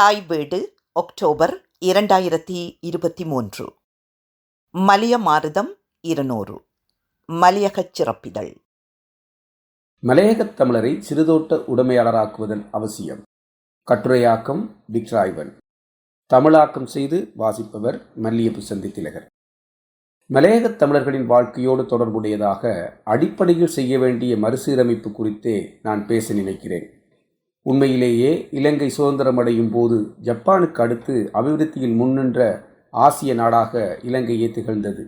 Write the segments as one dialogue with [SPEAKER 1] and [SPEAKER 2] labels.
[SPEAKER 1] தாய் வீடு ஒக்டோபர் இரண்டாயிரத்தி இருபத்தி மூன்று மலிய மாருதம் இருநூறு. மலையகச் சிறப்பிதழ்.
[SPEAKER 2] மலையகத் தமிழரை சிறுதோட்ட உடைமையாளராக்குவதன் அவசியம். கட்டுரையாக்கம் விக்ராய்வன். தமிழாக்கம் செய்து வாசிப்பவர் மல்லியப்பு சந்தி திலகர் மலையகத் தமிழர்களின் வாழ்க்கையோடு தொடர்புடையதாக அடிப்படையில் செய்ய வேண்டிய மறுசீரமைப்பு குறித்தே நான் பேச நினைக்கிறேன். உண்மையிலேயே இலங்கை சுதந்திரமடையும் போது ஜப்பானுக்கு அடுத்து அபிவிருத்தியில் முன்னின்ற ஆசிய நாடாக இலங்கையே திகழ்ந்தது.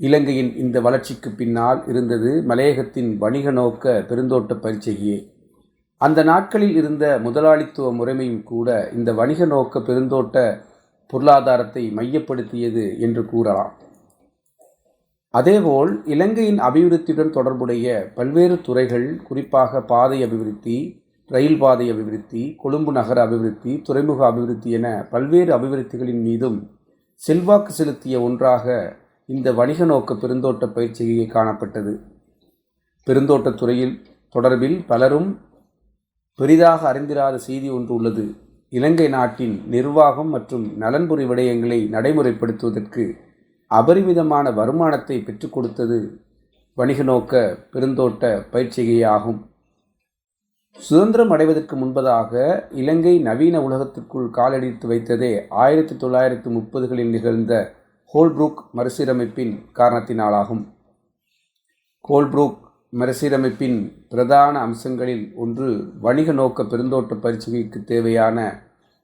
[SPEAKER 2] இலங்கையின் இந்த வளர்ச்சிக்கு பின்னால் இருந்தது மலையகத்தின் வணிக நோக்க பெருந்தோட்ட பயிற்சியே அந்த நாட்களில் இருந்த முதலாளித்துவ முறைமையும் கூட இந்த வணிக நோக்க பெருந்தோட்ட பொருளாதாரத்தை மையப்படுத்தியது என்று கூறலாம். அதேபோல் இலங்கையின் அபிவிருத்தியுடன் தொடர்புடைய பல்வேறு துறைகள் குறிப்பாக பாதை அபிவிருத்தி ரயில் பாதை அபிவிருத்தி கொழும்பு நகர அபிவிருத்தி துறைமுக அபிவிருத்தி என பல்வேறு அபிவிருத்திகளின் மீதும் செல்வாக்கு செலுத்திய ஒன்றாக இந்த வணிக நோக்க பெருந்தோட்ட பயிற்சியை காணப்பட்டது. பெருந்தோட்டத் துறையில் தொடர்பில் பலரும் பெரிதாக அறிந்திராத செய்தி ஒன்று உள்ளது. இலங்கை நாட்டின் நிர்வாகம் மற்றும் நலன்புரி விடயங்களை நடைமுறைப்படுத்துவதற்கு அபரிமிதமான வருமானத்தை பெற்றுக் கொடுத்தது வணிக நோக்க பெருந்தோட்ட பயிற்சிகையாகும். சுதந்திரம் அடைவதற்கு முன்பதாக இலங்கை நவீன உலகத்திற்குள் காலடித்து வைத்ததே ஆயிரத்தி தொள்ளாயிரத்து முப்பதுகளில் நிகழ்ந்த ஹோல்ப்ரூக் மறுசீரமைப்பின் காரணத்தினாலாகும். ஹோல்ப்ரூக் மறுசீரமைப்பின் பிரதான அம்சங்களில் ஒன்று வணிக நோக்க பெருந்தோட்ட பரிசுகைக்கு தேவையான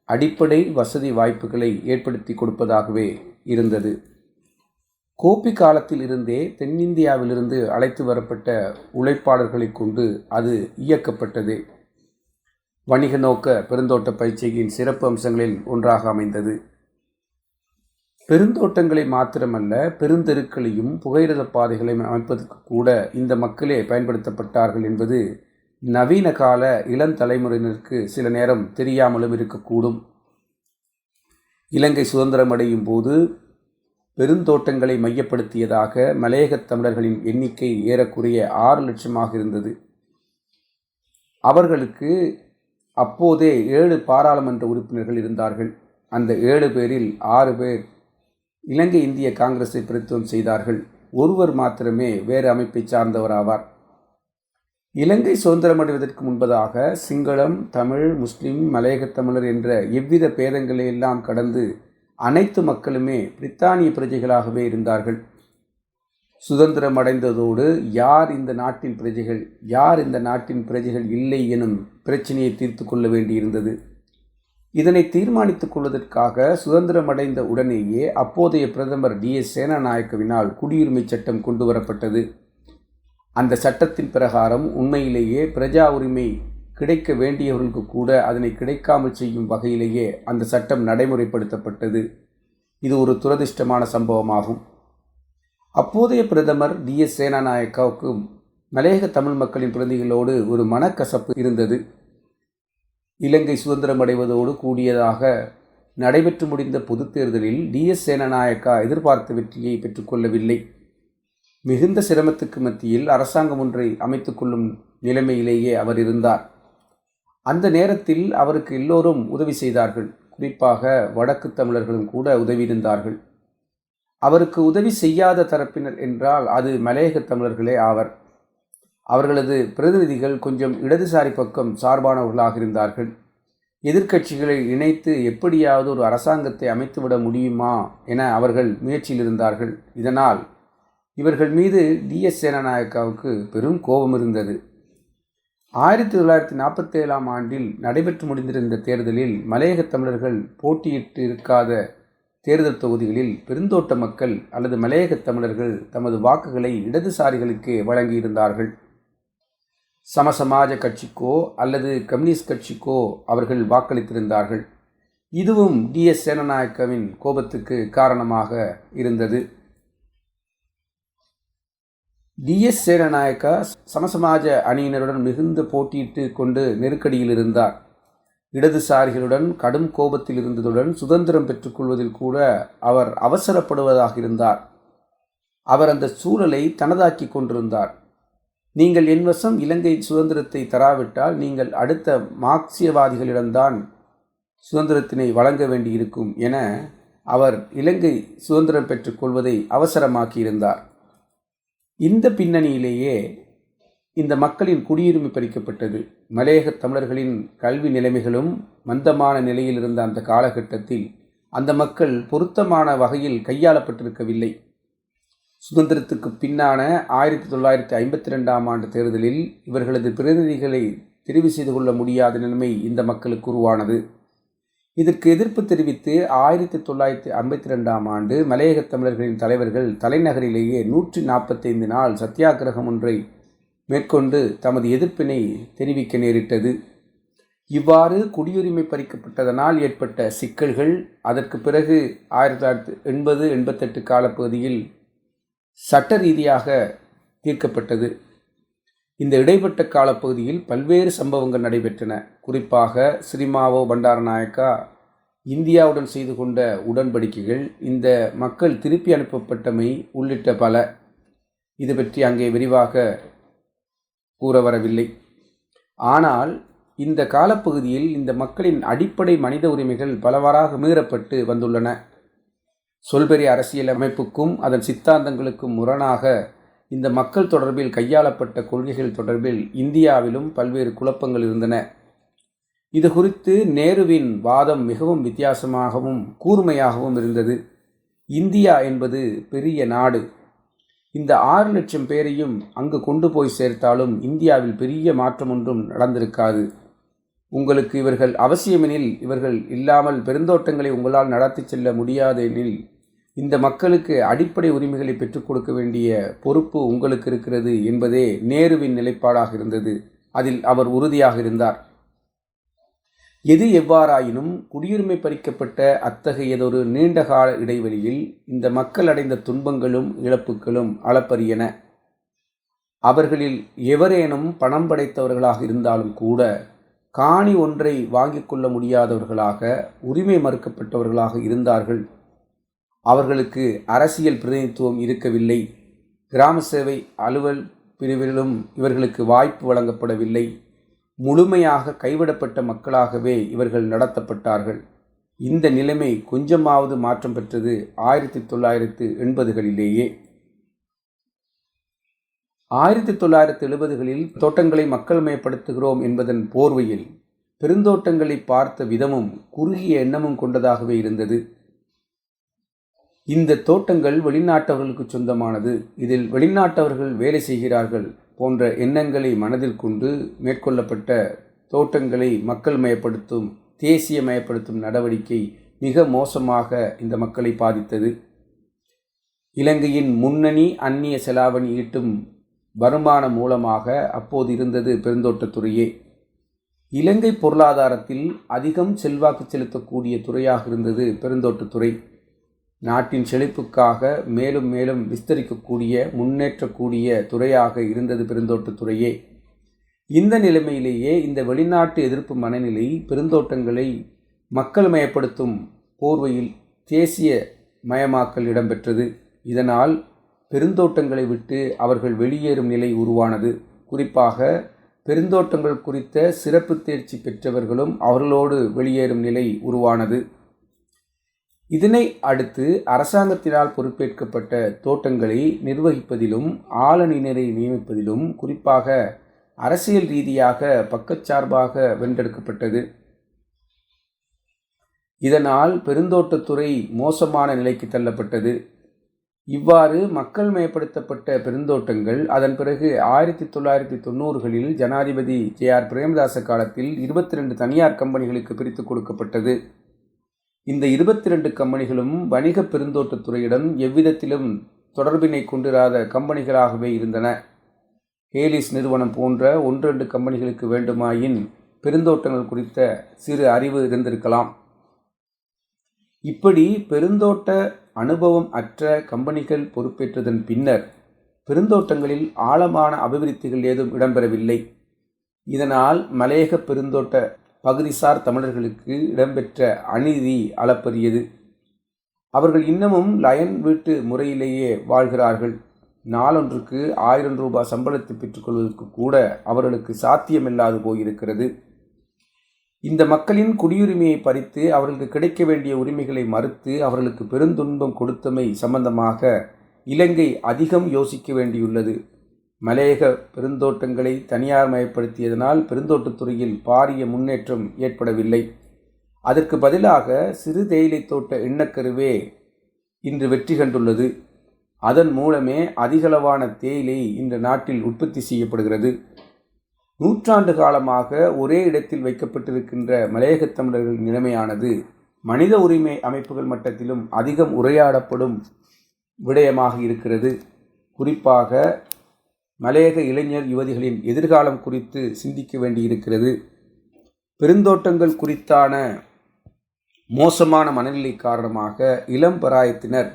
[SPEAKER 2] அடிப்படை வசதி வாய்ப்புகளை ஏற்படுத்தி கொடுப்பதாகவே இருந்தது. கோப்பி காலத்தில் இருந்தே தென்னிந்தியாவிலிருந்து அழைத்து வரப்பட்ட உழைப்பாளர்களை கொண்டு அது இயக்கப்பட்டது. வணிக நோக்க பெருந்தோட்ட பயிற்சியின் சிறப்பு அம்சங்களில் ஒன்றாக அமைந்தது. பெருந்தோட்டங்களை மாத்திரமல்ல பெருந்தெருக்களையும் புகையிரத பாதைகளையும் அமைப்பதற்கு கூட இந்த மக்களே பயன்படுத்தப்பட்டார்கள் என்பது நவீன கால இளந்தலைமுறையினருக்கு சில நேரம் தெரியாமலும் இருக்கக்கூடும். இலங்கை சுதந்திரம் அடையும் போது பெருந்தோட்டங்களை மையப்படுத்தியதாக மலையகத் தமிழர்களின் எண்ணிக்கை ஏறக்குறைய ஆறு லட்சமாக இருந்தது. அவர்களுக்கு அப்போதே ஏழு பாராளுமன்ற உறுப்பினர்கள் இருந்தார்கள். அந்த ஏழு பேரில் ஆறு பேர் இலங்கை இந்திய காங்கிரஸை பிரதித்துவம் செய்தார்கள். ஒருவர் மாத்திரமே வேறு அமைப்பை சார்ந்தவர் ஆவார் இலங்கை சுதந்திரமடைவதற்கு முன்பதாக சிங்களம் தமிழ் முஸ்லிம் மலையகத் தமிழர் என்ற எவ்வித பேதங்களை எல்லாம் கடந்து அனைத்து மக்களுமே பிரித்தானிய பிரஜைகளாகவே இருந்தார்கள். சுதந்திரம் அடைந்ததோடு யார் இந்த நாட்டின் பிரஜைகள் யார் இந்த நாட்டின் பிரஜைகள் இல்லை எனும் பிரச்சனையை தீர்த்து கொள்ள வேண்டியிருந்தது. இதனை தீர்மானித்துக் கொள்வதற்காக சுதந்திரம் அடைந்த உடனேயே அப்போதைய பிரதமர் டி. எஸ். சேனாநாயக்கவினால் குடியுரிமை சட்டம் கொண்டு வரப்பட்டது. அந்த சட்டத்தின் பிரகாரம் உண்மையிலேயே பிரஜா உரிமை கிடைக்க வேண்டியவர்களுக்கு கூட அதனை கிடைக்காமல் செய்யும் வகையிலேயே அந்த சட்டம் நடைமுறைப்படுத்தப்பட்டது. இது ஒரு துரதிர்ஷ்டமான சம்பவமாகும். அப்போதைய பிரதமர் டி. எஸ். சேனாநாயக்காவுக்கும் மலையக தமிழ் மக்களின் பிரதிகளோடு ஒரு மனக்கசப்பு இருந்தது. இலங்கை சுதந்திரம் அடைவதோடு கூடியதாக நடைபெற்று முடிந்த பொதுத் தேர்தலில் டி. எஸ். சேனநாயக்கா எதிர்பார்த்த வெற்றியை பெற்றுக்கொள்ளவில்லை மிகுந்த சிரமத்துக்கு மத்தியில் அரசாங்கம் ஒன்றை அமைத்துக்கொள்ளும் நிலைமையிலேயே அவர் இருந்தார். அந்த நேரத்தில் அவருக்கு எல்லோரும் உதவி செய்தார்கள். குறிப்பாக வடக்கு தமிழர்களும் கூட உதவியிருந்தார்கள் அவருக்கு உதவி செய்யாத தரப்பினர் என்றால் அது மலையக தமிழர்களே ஆவர். அவர்களது பிரதிநிதிகள் கொஞ்சம் இடதுசாரி பக்கம் சார்பானவர்களாக இருந்தார்கள். எதிர்க்கட்சிகளை இணைத்து எப்படியாவது ஒரு அரசாங்கத்தை அமைத்துவிட முடியுமா என அவர்கள் முயற்சியில் இருந்தார்கள். இதனால் இவர்கள் மீது டி எஸ் சேனநாயக்காவுக்கு பெரும் கோபம் இருந்தது. ஆயிரத்தி தொள்ளாயிரத்தி நாற்பத்தி ஏழாம் ஆண்டில் நடைபெற்று முடிந்திருந்த தேர்தலில் மலையக தமிழர்கள் போட்டியிட்டு இருக்காத தேர்தல் தொகுதிகளில் பெருந்தோட்ட மக்கள் அல்லது மலையக தமிழர்கள் தமது வாக்குகளை இடதுசாரிகளுக்கு வழங்கியிருந்தார்கள். சமசமாஜ கட்சிக்கோ அல்லது கம்யூனிஸ்ட் கட்சிக்கோ அவர்கள் வாக்களித்திருந்தார்கள். இதுவும் டி எஸ் சேனநாயக்கவின் கோபத்துக்கு காரணமாக இருந்தது. டிஎஸ் சேனநாயக்கா சமசமாஜ அணியினருடன் மிகுந்த போட்டியிட்டு கொண்டு நெருக்கடியில் இருந்தார். இடதுசாரிகளுடன் கடும் கோபத்தில் இருந்ததுடன் சுதந்திரம் பெற்றுக்கொள்வதில் கூட அவர் அவசரப்படுவதாக இருந்தார். அவர் அந்த சூழலை தனதாக்கி கொண்டிருந்தார். நீங்கள் என் வசம் இலங்கை சுதந்திரத்தை தராவிட்டால் நீங்கள் அடுத்த மார்க்சியவாதிகளிடம்தான் சுதந்திரத்தினை வழங்க வேண்டியிருக்கும் என அவர் இலங்கை சுதந்திரம் பெற்றுக்கொள்வதை அவசரமாக்கியிருந்தார். இந்த பின்னணியிலேயே இந்த மக்களின் குடியுரிமை பறிக்கப்பட்டது. மலையக தமிழர்களின் கல்வி நிலைமைகளும் மந்தமான நிலையில் இருந்த அந்த காலகட்டத்தில் அந்த மக்கள் பொருத்தமான வகையில் கையாளப்பட்டிருக்கவில்லை. சுதந்திரத்துக்கு பின்னான ஆயிரத்தி தொள்ளாயிரத்தி ஐம்பத்தி ரெண்டாம் ஆண்டு தேர்தலில் இவர்களது பிரதிநிதிகளை தெரிவு செய்து கொள்ள முடியாத நிலைமை இந்த மக்களுக்கு உருவானது. இதற்கு எதிர்ப்பு தெரிவித்து ஆயிரத்தி தொள்ளாயிரத்தி ஐம்பத்தி ரெண்டாம் ஆண்டு மலையக தமிழர்களின் தலைவர்கள் தலைநகரிலேயே நூற்றி நாற்பத்தைந்து நாள் சத்தியாகிரகம் ஒன்றை மேற்கொண்டு தமது எதிர்ப்பினை தெரிவிக்க நேரிட்டது. இவ்வாறு குடியுரிமை பறிக்கப்பட்டதனால் ஏற்பட்ட சிக்கல்கள் அதற்கு பிறகு ஆயிரத்தி தொள்ளாயிரத்தி எண்பது எண்பத்தெட்டு காலப்பகுதியில் சட்ட ரீதியாக தீர்க்கப்பட்டது. இந்த இடைப்பட்ட காலப்பகுதியில் பல்வேறு சம்பவங்கள் நடைபெற்றன. குறிப்பாக ஸ்ரீமாவோ பண்டாரநாயக்கா இந்தியாவுடன் செய்து கொண்ட உடன்படிக்கைகள் இந்த மக்கள் திருப்பி அனுப்பப்பட்டமை உள்ளிட்ட பல. இது பற்றி அங்கே விரிவாக கூற வரவில்லை. ஆனால் இந்த காலப்பகுதியில் இந்த மக்களின் அடிப்படை மனித உரிமைகள் பலவாறாக மீறப்பட்டு வந்துள்ளன. சொல்பெரி அரசியல் அமைப்புக்கும் அதன் சித்தாந்தங்களுக்கும் முரணாக இந்த மக்கள் தொடர்பில் கையாளப்பட்ட கொள்கைகள் தொடர்பில் இந்தியாவிலும் பல்வேறு குழப்பங்கள் இருந்தன. இது குறித்து நேருவின் வாதம் மிகவும் வித்தியாசமாகவும் கூர்மையாகவும் இருந்தது. இந்தியா என்பது பெரிய நாடு. இந்த ஆறு லட்சம் பேரையும் அங்கு கொண்டு போய் சேர்த்தாலும் இந்தியாவில் பெரிய மாற்றம் ஒன்றும் நடந்திருக்காது. உங்களுக்கு இவர்கள் அவசியமெனில் இவர்கள் இல்லாமல் பெருந்தோட்டங்களை உங்களால் நடத்தி செல்ல முடியாது எனில் இந்த மக்களுக்கு அடிப்படை உரிமைகளை பெற்றுக் கொடுக்க வேண்டிய பொறுப்பு உங்களுக்கு இருக்கிறது என்பதே நேருவின் நிலைப்பாடாக இருந்தது. அதில் அவர் உறுதியாக இருந்தார். எது எவ்வாறாயினும் குடியுரிமை பறிக்கப்பட்ட அத்தகையதொரு நீண்டகால இடைவெளியில் இந்த மக்கள் அடைந்த துன்பங்களும் இழப்புகளும் அளப்பரியன அவர்களில் எவரேனும் பணம் படைத்தவர்களாக இருந்தாலும் கூட காணி ஒன்றை வாங்கிக் கொள்ள முடியாதவர்களாக உரிமை மறுக்கப்பட்டவர்களாக இருந்தார்கள். அவர்களுக்கு அரசியல் பிரதிநிதித்துவம் இருக்கவில்லை. கிராம சேவை அலுவல் பிரிவிலும் இவர்களுக்கு வாய்ப்பு வழங்கப்படவில்லை. முழுமையாக கைவிடப்பட்ட மக்களாகவே இவர்கள் நடத்தப்பட்டார்கள். இந்த நிலைமை கொஞ்சமாவது மாற்றம் பெற்றது ஆயிரத்தி தொள்ளாயிரத்து எண்பதுகளிலேயே. ஆயிரத்தி தொள்ளாயிரத்து எழுபதுகளில் தோட்டங்களை மக்கள் மயப்படுத்துகிறோம் என்பதன் போர்வையில் பெருந்தோட்டங்களை பார்த்த விதமும் குறுகிய எண்ணமும் கொண்டதாகவே இருந்தது. இந்த தோட்டங்கள் வெளிநாட்டவர்களுக்கு சொந்தமானது. இதில் வெளிநாட்டவர்கள் வேலை செய்கிறார்கள் போன்ற எண்ணங்களை மனதில் கொண்டு மேற்கொள்ளப்பட்ட தோட்டங்களை மக்கள் மயப்படுத்தும் தேசிய மயப்படுத்தும் நடவடிக்கை மிக மோசமாக இந்த மக்களை பாதித்தது. இலங்கையின் முன்னணி அந்நிய செலாவணி ஈட்டும் வருமானம் மூலமாக அப்போது இருந்தது பெருந்தோட்டத்துறையே. இலங்கை பொருளாதாரத்தில் அதிகம் செல்வாக்கு செலுத்தக்கூடிய துறையாக இருந்தது பெருந்தோட்டத்துறை. நாட்டின் செழிப்புக்காக மேலும் மேலும் விஸ்தரிக்கக்கூடிய முன்னேற்றக்கூடிய துறையாக இருந்தது பெருந்தோட்டத்துறையே இந்த நிலைமையிலேயே இந்த வெளிநாட்டு எதிர்ப்பு மனநிலை பெருந்தோட்டங்களை மக்கள் மயப்படுத்தும் போர்வையில் தேசிய மயமாக்கல் இடம்பெற்றது. இதனால் பெருந்தோட்டங்களை விட்டு அவர்கள் வெளியேறும் நிலை உருவானது. குறிப்பாக பெருந்தோட்டங்கள் குறித்த சிறப்பு தேர்ச்சி பெற்றவர்களும் அவர்களோடு வெளியேறும் நிலை உருவானது. இதனை அடுத்து அரசாங்கத்தினால் பொறுப்பேற்கப்பட்ட தோட்டங்களை நிர்வகிப்பதிலும் ஆளணியினரை நியமிப்பதிலும் குறிப்பாக அரசியல் ரீதியாக பக்கச்சார்பாக வென்றெடுக்கப்பட்டது. இதனால் பெருந்தோட்டத்துறை மோசமான நிலைக்கு தள்ளப்பட்டது. இவ்வாறு மக்கள் மயப்படுத்தப்பட்ட பெருந்தோட்டங்கள் அதன் பிறகு ஆயிரத்தி தொள்ளாயிரத்தி தொண்ணூறுகளில் ஜனாதிபதி ஜே ஆர் பிரேமதாச காலத்தில் இருபத்தி ரெண்டு தனியார் கம்பெனிகளுக்கு பிரித்து கொடுக்கப்பட்டது. இந்த இருபத்தி ரெண்டு கம்பெனிகளும் வணிக பெருந்தோட்டத்துறையுடன் எவ்விதத்திலும் தொடர்பினை கொண்டிராத கம்பெனிகளாகவே இருந்தன. ஹேலிஸ் நிறுவனம் போன்ற ஒன்று ரெண்டு கம்பெனிகளுக்கு வேண்டுமாயின் பெருந்தோட்டங்கள் குறித்த சிறு அறிவு இருந்திருக்கலாம். இப்படி பெருந்தோட்ட அனுபவம் அற்ற கம்பெனிகள் பொறுப்பேற்றதன் பின்னர் பெருந்தோட்டங்களில் ஆழமான அபிவிருத்திகள் ஏதும் இடம்பெறவில்லை. இதனால் மலையக பெருந்தோட்ட பகுதிசார் தமிழர்களுக்கு இடம்பெற்ற அநீதி அளப்பரியது. அவர்கள் இன்னமும் லயன் வீட்டு முறையிலேயே வாழ்கிறார்கள். நாளொன்றுக்கு ஆயிரம் ரூபாய் சம்பளத்தை பெற்றுக்கொள்வதற்கு கூட அவர்களுக்கு சாத்தியமில்லாது போயிருக்கிறது. இந்த மக்களின் குடியுரிமையை பறித்து அவர்களுக்கு கிடைக்க வேண்டிய உரிமைகளை மறுத்து அவர்களுக்கு பெருந்துன்பம் கொடுத்தமை சம்பந்தமாக இலங்கை அதிகம் யோசிக்க வேண்டியுள்ளது. மலையக பெருந்தோட்டங்களை தனியார் மயப்படுத்தியதனால் பெருந்தோட்டத்துறையில் பாரிய முன்னேற்றம் ஏற்படவில்லை. அதற்கு பதிலாக சிறு தேயிலை தோட்ட எண்ணக்கருவே இன்று வெற்றி கண்டுள்ளது. அதன் மூலமே அதிகளவான தேயிலை இந்த நாட்டில் உற்பத்தி செய்யப்படுகிறது. நூற்றாண்டு காலமாக ஒரே இடத்தில் வைக்கப்பட்டிருக்கின்ற மலையகத் தமிழர்களின் நிலைமையானது மனித உரிமை அமைப்புகள் மட்டத்திலும் அதிகம் உரையாடப்படும் விடயமாக இருக்கிறது. குறிப்பாக மலையக இளைஞர் யுவதிகளின் எதிர்காலம் குறித்து சிந்திக்க வேண்டியிருக்கிறது. பெருந்தோட்டங்கள் குறித்தான மோசமான மனநிலை காரணமாக இளம் பராயத்தினர்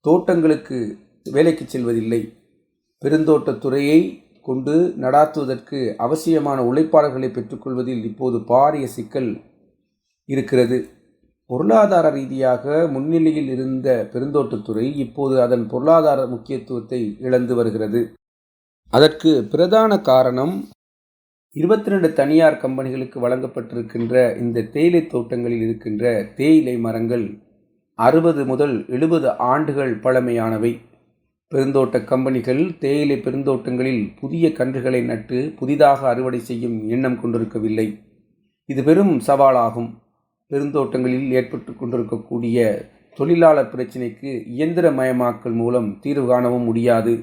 [SPEAKER 2] தோட்டங்களுக்கு வேலைக்கு செல்வதில்லை. பெருந்தோட்டத்துறையை கொண்டு நடாத்துவதற்கு அவசியமான உழைப்பாளர்களை பெற்றுக்கொள்வதில் இப்போது பாரிய சிக்கல் இருக்கிறது. பொருளாதார ரீதியாக முன்னிலையில் இருந்த பெருந்தோட்டத்துறை இப்போது அதன் பொருளாதார முக்கியத்துவத்தை இழந்து வருகிறது. அதற்கு பிரதான காரணம் இருபத்தி ரெண்டு தனியார் கம்பெனிகளுக்கு வழங்கப்பட்டிருக்கின்ற இந்த தேயிலை தோட்டங்களில் இருக்கின்ற தேயிலை மரங்கள் அறுபது முதல் எழுபது ஆண்டுகள் பழமையானவை. பெருந்தோட்ட கம்பெனிகள் தேயிலை பெருந்தோட்டங்களில் புதிய கன்றுகளை நட்டு புதிதாக அறுவடை செய்யும் எண்ணம் கொண்டிருக்கவில்லை. இது பெரும் சவாலாகும். பெருந்தோட்டங்களில் ஏற்பட்டு கொண்டிருக்கக்கூடிய தொழிலாளர் பிரச்சினைக்கு இயந்திரமயமாக்கல் மூலம் தீர்வு காணவும் முடியாது.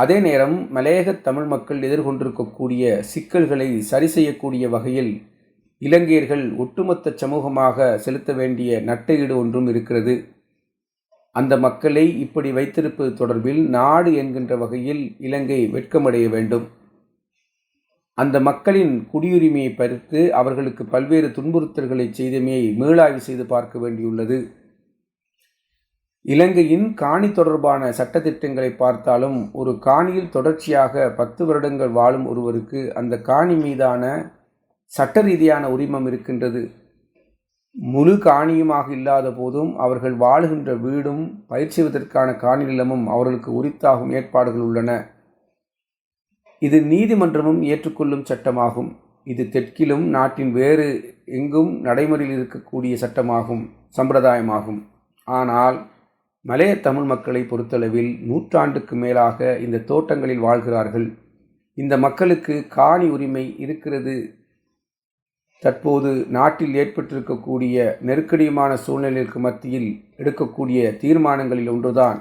[SPEAKER 2] அதே நேரம் மலையக தமிழ் மக்கள் எதிர்கொண்டிருக்கக்கூடிய சிக்கல்களை சரி செய்யக்கூடிய வகையில் இலங்கையர்கள் ஒட்டுமொத்த சமூகமாக செலுத்த வேண்டிய நட்டையீடு ஒன்றும் இருக்கிறது. அந்த மக்களை இப்படி வைத்திருப்பது தொடர்பில் நாடு என்கின்ற வகையில் இலங்கை வெட்கமடைய வேண்டும். அந்த மக்களின் குடியுரிமையை பறித்து அவர்களுக்கு பல்வேறு துன்புறுத்தல்களை செய்தமையை மீளாய்வு செய்து பார்க்க வேண்டியுள்ளது. இலங்கையின் காணி தொடர்பான சட்டத்திட்டங்களை பார்த்தாலும் ஒரு காணியில் தொடர்ச்சியாக பத்து வருடங்கள் வாழும் ஒருவருக்கு அந்த காணி மீதான சட்ட ரீதியான உரிமம் இருக்கின்றது. முழு காணியுமாக இல்லாத போதும் அவர்கள் வாழுகின்ற வீடும் பயிற்சிவதற்கான காணி நிலமும் அவர்களுக்கு உரித்தாகும் ஏற்பாடுகள் உள்ளன. இது நீதிமன்றமும் ஏற்றுக்கொள்ளும் சட்டமாகும். இது தெற்கிலும் நாட்டின் வேறு எங்கும் நடைமுறையில் இருக்கக்கூடிய சட்டமாகும் சம்பிரதாயமாகும். ஆனால் மலைய தமிழ் மக்களை பொறுத்தளவில் நூற்றாண்டுக்கு மேலாக இந்த தோட்டங்களில் வாழ்கிறார்கள். இந்த மக்களுக்கு காணி உரிமை இருக்கிறது. தற்போது நாட்டில் ஏற்பட்டிருக்கக்கூடிய நெருக்கடியுமான சூழ்நிலைக்கு மத்தியில் எடுக்கக்கூடிய தீர்மானங்களில் ஒன்றுதான்.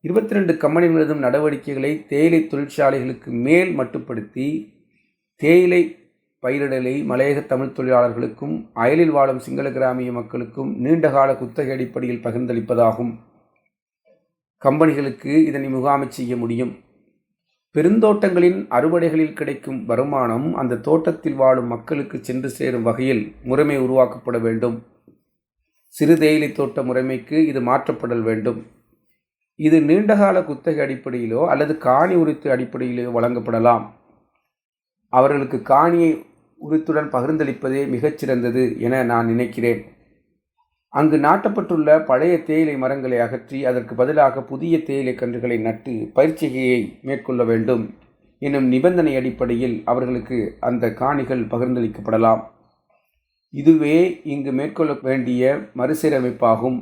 [SPEAKER 2] இருபத்தி ரெண்டு கம்பெனி மீதும் நடவடிக்கைகளை தேயிலை தொழிற்சாலைகளுக்கு மேல் மட்டுப்படுத்தி தேயிலை பயிரிடலை மலையக தமிழ் தொழிலாளர்களுக்கும் அயலில் வாழும் சிங்கள கிராமிய மக்களுக்கும் நீண்டகால குத்தகை அடிப்படையில் பகிர்ந்தளிப்பதாகும். கம்பெனிகளுக்கு இதனை முகாமை செய்ய முடியும். பெருந்தோட்டங்களின் அறுவடைகளில் கிடைக்கும் வருமானம் அந்த தோட்டத்தில் வாழும் மக்களுக்கு சென்று சேரும் வகையில் முறைமை உருவாக்கப்பட வேண்டும். சிறு தேயிலை தோட்ட முறைமைக்கு இது மாற்றப்படல் வேண்டும். இது நீண்டகால குத்தகை அடிப்படையிலோ அல்லது காணி உரித்து அடிப்படையிலோ வழங்கப்படலாம். அவர்களுக்கு காணியை உரித்துடன் பகிர்ந்தளிப்பதே மிகச்சிறந்தது என நான் நினைக்கிறேன். அங்கு நாட்டப்பட்டுள்ள பழைய தேயிலை மரங்களை அகற்றி அதற்கு பதிலாக புதிய தேயிலை கன்றுகளை நட்டு பயிற்சிகையை மேற்கொள்ள வேண்டும். எனும் நிபந்தனை அடிப்படையில் அவர்களுக்கு அந்த காணிகள் பகிர்ந்தளிக்கப்படலாம். இதுவே இங்கு மேற்கொள்ள வேண்டிய மறுசீரமைப்பாகும்.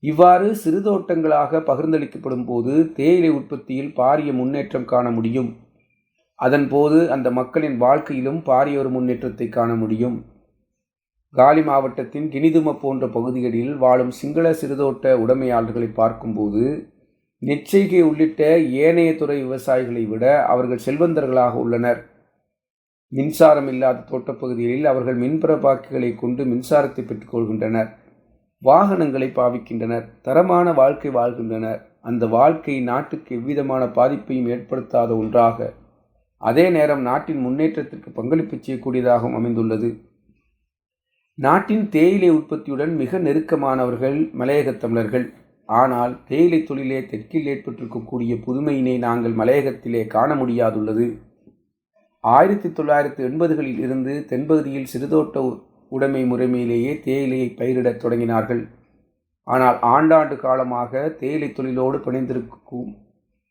[SPEAKER 2] இவ்வாறு சிறுதோட்டங்களாக பகிர்ந்தளிக்கப்படும் போது தேயிலை உற்பத்தியில் பாரிய முன்னேற்றம் காண முடியும். அதன்போது அந்த மக்களின் வாழ்க்கையிலும் பாரிய ஒரு முன்னேற்றத்தை காண முடியும். காலி மாவட்டத்தின் கினிதும போன்ற பகுதிகளில் வாழும் சிங்கள சிறுதோட்ட உடைமையாளர்களை பார்க்கும்போது நிச்சயிகை உள்ளிட்ட ஏனைய துறை விவசாயிகளை விட அவர்கள் செல்வந்தர்களாக உள்ளனர். மின்சாரம் இல்லாத தோட்டப்பகுதிகளில் அவர்கள் மின்பிரபாக்கிகளை கொண்டு மின்சாரத்தை பெற்றுக்கொள்கின்றனர் வாகனங்களை பாவிக்கின்றனர். தரமான வாழ்க்கை வாழ்கின்றனர். அந்த வாழ்க்கை நாட்டுக்கு எவ்விதமான பாதிப்பையும் ஏற்படுத்தாத ஒன்றாக அதே நேரம் நாட்டின் முன்னேற்றத்திற்கு பங்களிப்பு செய்யக்கூடியதாகவும் அமைந்துள்ளது. நாட்டின் தேயிலை உற்பத்தியுடன் மிக நெருக்கமானவர்கள் மலையகத் தமிழர்கள். ஆனால் தேயிலை தொழிலே தெற்கில் ஏற்பட்டிருக்கக்கூடிய புதுமையினை நாங்கள் மலையகத்திலே காண முடியாதுள்ளது. ஆயிரத்தி தொள்ளாயிரத்தி எண்பதுகளில் இருந்து தென்பகுதியில் சிறுதோட்ட உடைமை முறைமையிலேயே தேயிலையை பயிரிடத் தொடங்கினார்கள். ஆனால் ஆண்டாண்டு காலமாக தேயிலை தொழிலோடு பிணைந்திருக்கும்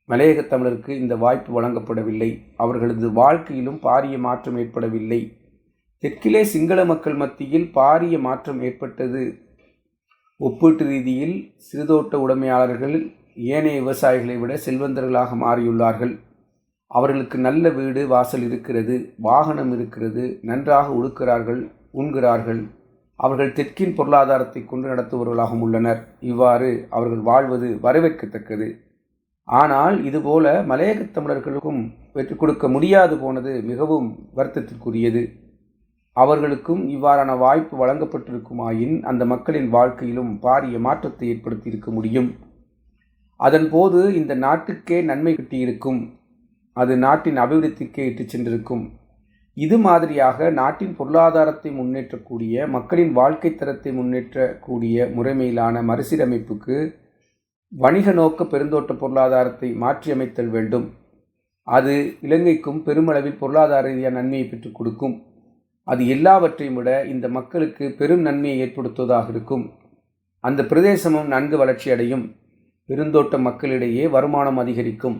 [SPEAKER 2] மலையகத் தமிழருக்கு இந்த வாய்ப்பு வழங்கப்படவில்லை. அவர்களது வாழ்க்கையிலும் பாரிய மாற்றம் ஏற்படவில்லை. தெற்கிலே சிங்கள மக்கள் மத்தியில் பாரிய மாற்றம் ஏற்பட்டது. ஒப்பீட்டு ரீதியில் சிறுதோட்ட உடைமையாளர்கள் ஏனைய விவசாயிகளை விட செல்வந்தர்களாக மாறியுள்ளார்கள். அவர்களுக்கு நல்ல வீடு வாசல் இருக்கிறது வாகனம் இருக்கிறது நன்றாக உடுக்கிறார்கள் உண்கிறார்கள். அவர்கள் தெற்கின் பொருளாதாரத்தை கொண்டு நடத்துபவர்களாகவும் உள்ளனர். இவ்வாறு அவர்கள் வாழ்வது வரவேற்கத்தக்கது. ஆனால் இதுபோல மலையகத் தமிழர்களுக்கும் பெற்றுக் கொடுக்க முடியாது போனது மிகவும் வருத்தத்திற்குரியது. அவர்களுக்கும் இவ்வாறான வாய்ப்பு வழங்கப்பட்டிருக்குமாயின் அந்த மக்களின் வாழ்க்கையிலும் பாரிய மாற்றத்தை ஏற்படுத்தியிருக்க முடியும். அதன்போது இந்த நாட்டுக்கே நன்மை கிட்டியிருக்கும். அது நாட்டின் அபிவிருத்திக்கே இட்டுச் சென்றிருக்கும். இது மாதிரியாக நாட்டின் பொருளாதாரத்தை முன்னேற்றக்கூடிய மக்களின் வாழ்க்கை தரத்தை முன்னேற்றக்கூடிய முறைமையிலான மறுசீரமைப்புக்கு வணிக நோக்க பெருந்தோட்ட பொருளாதாரத்தை மாற்றியமைத்தல் வேண்டும். அது இலங்கைக்கும் பெருமளவில் பொருளாதார ரீதியான நன்மையை பெற்றுக் கொடுக்கும். அது எல்லாவற்றையும் விட இந்த மக்களுக்கு பெரும் நன்மையை ஏற்படுத்துவதாக இருக்கும். அந்த பிரதேசமும் நன்கு வளர்ச்சியடையும். பெருந்தோட்ட மக்களிடையே வருமானம் அதிகரிக்கும்.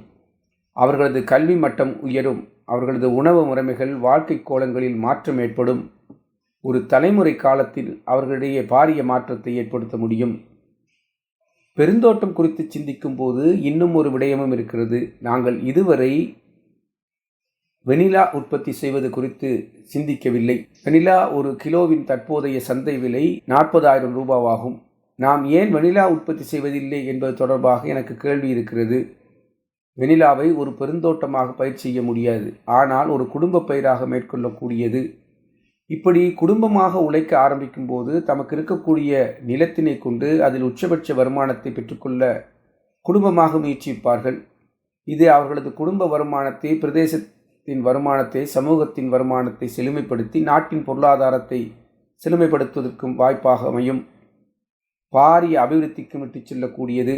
[SPEAKER 2] அவர்களது கல்வி மட்டம் உயரும். அவர்களது உணவு முறைமைகள் வாழ்க்கை கோலங்களில் மாற்றம் ஏற்படும். ஒரு தலைமுறை காலத்தில் அவர்களிடையே பாரிய மாற்றத்தை ஏற்படுத்த முடியும். பெருந்தோட்டம் குறித்து சிந்திக்கும் போது இன்னும் ஒரு விடயமும் இருக்கிறது. நாங்கள் இதுவரை வெனிலா உற்பத்தி செய்வது குறித்து சிந்திக்கவில்லை. வெனிலா ஒரு கிலோவின் தற்போதைய சந்தை விலை நாற்பதாயிரம் ரூபாவாகும். நாம் ஏன் வெனிலா உற்பத்தி செய்வதில்லை என்பது தொடர்பாக எனக்கு கேள்வி இருக்கிறது. வெனிலாவை ஒரு பெருந்தோட்டமாக பயிர் செய்ய முடியாது. ஆனால் ஒரு குடும்ப பயிராக மேற்கொள்ளக்கூடியது. இப்படி குடும்பமாக உழைக்க ஆரம்பிக்கும் போது தமக்கு இருக்கக்கூடிய நிலத்தினை கொண்டு அதில் உச்சபட்ச வருமானத்தை பெற்றுக்கொள்ள குடும்பமாக முயற்சிப்பார்கள். இது அவர்களது குடும்ப வருமானத்தை பிரதேசத்தின் வருமானத்தை சமூகத்தின் வருமானத்தை செழுமைப்படுத்தி நாட்டின் பொருளாதாரத்தை செழுமைப்படுத்துவதற்கும் வாய்ப்பாக அமையும். பாரிய அபிவிருத்திக்கும் விட்டுச் செல்லக்கூடியது.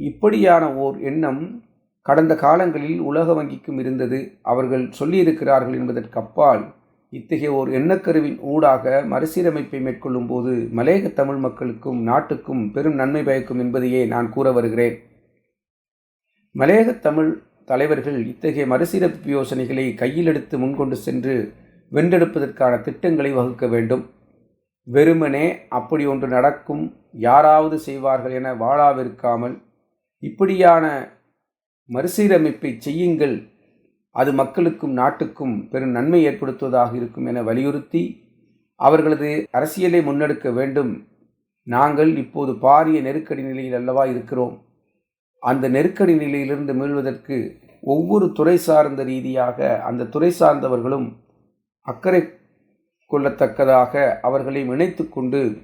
[SPEAKER 2] இப்படியான ஓர் எண்ணம் கடந்த காலங்களில் உலக வங்கிக்கும் இருந்தது. அவர்கள் சொல்லியிருக்கிறார்கள் என்பதற்கு அப்பால் இத்தகைய ஓர் எண்ணக்கருவின் ஊடாக மறுசீரமைப்பை மேற்கொள்ளும் போது மலையக தமிழ் மக்களுக்கும் நாட்டுக்கும் பெரும் நன்மை பயக்கும் என்பதையே நான் கூற வருகிறேன். மலையக தமிழ் தலைவர்கள் இத்தகைய மறுசீரமைப்பு யோசனைகளை கையில் எடுத்து முன்கொண்டு சென்று வென்றெடுப்பதற்கான திட்டங்களை வகுக்க வேண்டும். வெறுமனே அப்படி ஒன்று நடக்கும் யாராவது செய்வார்கள் என வாழாவிருக்காமல் இப்படியான மறுசீரமைப்பை செய்யுங்கள். அது மக்களுக்கும் நாட்டுக்கும் பெரும் நன்மை ஏற்படுத்துவதாக இருக்கும் என வலியுறுத்தி அவர்களது அரசியலை முன்னெடுக்க வேண்டும். நாங்கள் இப்போது பாரிய நெருக்கடி நிலையில் அல்லவா இருக்கிறோம். அந்த நெருக்கடி நிலையிலிருந்து மீள்வதற்கு ஒவ்வொரு துறை சார்ந்த ரீதியாக அந்த துறை சார்ந்தவர்களும் அக்கறை கொள்ளத்தக்கதாக அவர்களை இணைத்து கொண்டு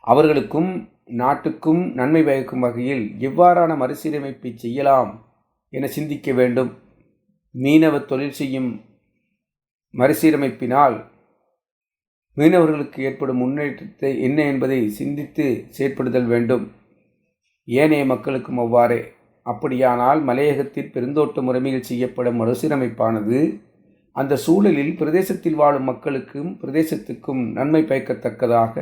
[SPEAKER 2] அவர்களுக்கும் நாட்டுக்கும் நன்மை பயக்கும் வகையில் எவ்வாறான மறுசீரமைப்பை செய்யலாம் என சிந்திக்க வேண்டும். மீனவ தொழில் செய்யும் மறுசீரமைப்பினால் மீனவர்களுக்கு ஏற்படும் முன்னேற்றத்தை என்ன என்பதை சிந்தித்து செயற்படுதல் வேண்டும். ஏனைய மக்களுக்கும் அவ்வாறே. அப்படியானால் மலையகத்தில் பெருந்தோட்ட முறைமையில் செய்யப்படும் மறுசீரமைப்பானது அந்த சூழலில் பிரதேசத்தில் வாழும் மக்களுக்கும் பிரதேசத்துக்கும் நன்மை பயக்கத்தக்கதாக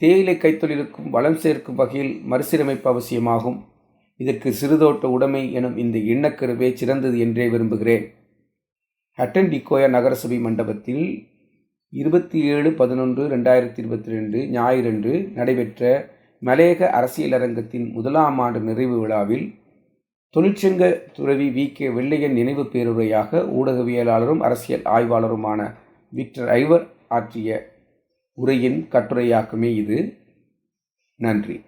[SPEAKER 2] தேயிலை கைத்தொழிலுக்கும் வளம் சேர்க்கும் வகையில் மறுசீரமைப்பு அவசியமாகும். இதற்கு சிறுதோட்ட உடைமை எனும் இந்த எண்ணக்கருவே சிறந்தது என்றே விரும்புகிறேன். ஹட்டன் டிகோயா நகரசபை மண்டபத்தில் இருபத்தி ஏழு பதினொன்று ரெண்டாயிரத்தி இருபத்தி ரெண்டு ஞாயிறன்று நடைபெற்ற மலையக அரசியலரங்கத்தின் முதலாம் ஆண்டு நிறைவு விழாவில் தொழிற்சங்க துறவி வி. கே. வெள்ளையன் நினைவு பேருரையாக ஊடகவியலாளரும் அரசியல் ஆய்வாளருமான விக்டர் ஐவர் ஆற்றிய உரையின் கட்டுரையாக்கமே இது. நன்றி.